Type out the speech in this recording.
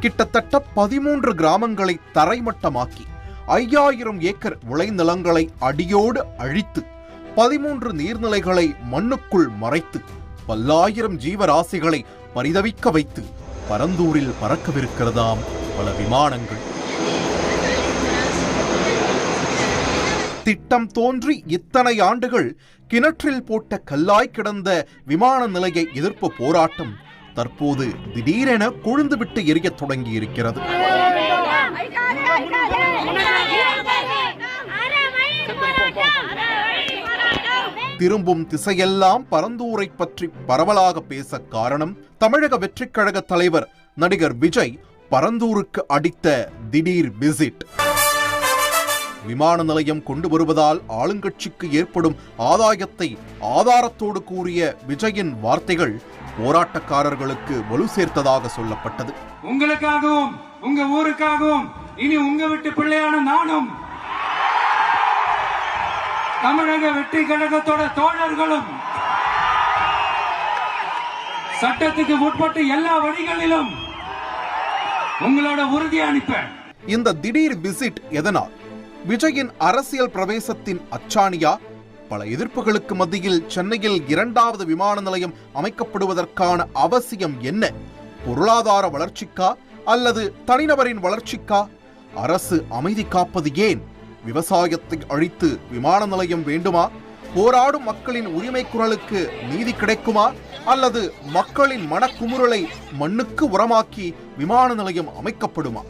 கிட்டத்தட்ட பதிமூன்று கிராமங்களை தரைமட்டமாக்கி ஐயாயிரம் ஏக்கர் விளைநிலங்களை அடியோடு அழித்து பதிமூன்று நீர்நிலைகளை மண்ணுக்குள் மறைத்து பல்லாயிரம் ஜீவராசிகளை பரிதவிக்க வைத்து பரந்தூரில் பறக்கவிருக்கிறதாம் பல விமானங்கள். திட்டம் தோன்றி இத்தனை ஆண்டுகள் கிணற்றில் போட்ட கல்லாய் கிடந்த விமான நிலைய எதிர்ப்பு போராட்டம் தற்போது திடீரென கொழுந்துவிட்டு எரியத் தொடங்கியிருக்கிறது. திரும்பும் திசையெல்லாம் பரந்தூரை பற்றி பரவலாக பேச காரணம் தமிழக வெற்றிக் கழக தலைவர் நடிகர் விஜய் பரந்தூருக்கு அடித்த திடீர் விசிட். விமான நிலையம் கொண்டு வருவதால் ஆளுங்கட்சிக்கு ஏற்படும் ஆதாயத்தை ஆதாரத்தோடு கூறிய விஜயின் வார்த்தைகள் போராட்டக்காரர்களுக்கு வலு சேர்த்ததாக சொல்லப்பட்டது. உங்களுக்காகவும் உங்க ஊருக்காகவும் இனி உங்க வீட்டு பிள்ளையான நானும் தமிழக வெற்றி கழகத்தோட தோழர்களும் சட்டத்துக்கு உட்பட்டு எல்லா வழிகளிலும் உங்களோட உறுதி அனுப்பேன் இந்த திடீர் விசிட் எதனால்? விஜயின் அரசியல் பிரவேசத்தின் அச்சாணியா? பல எதிர்ப்புகளுக்கு மத்தியில் சென்னையில் இரண்டாவது விமான நிலையம் அமைக்கப்படுவதற்கான அவசியம் என்ன? பொருளாதார வளர்ச்சிக்கா அல்லது தனிநபரின் வளர்ச்சிக்கா? அரசு அமைதி காப்பது ஏன்? விவசாயத்தை அழித்து விமான நிலையம் வேண்டுமா? போராடும் மக்களின் உரிமை குரலுக்கு நீதி கிடைக்குமா? அல்லது மக்களின் மனக்குமுறலை மண்ணுக்கு உரமாக்கி விமான நிலையம் அமைக்கப்படுமா?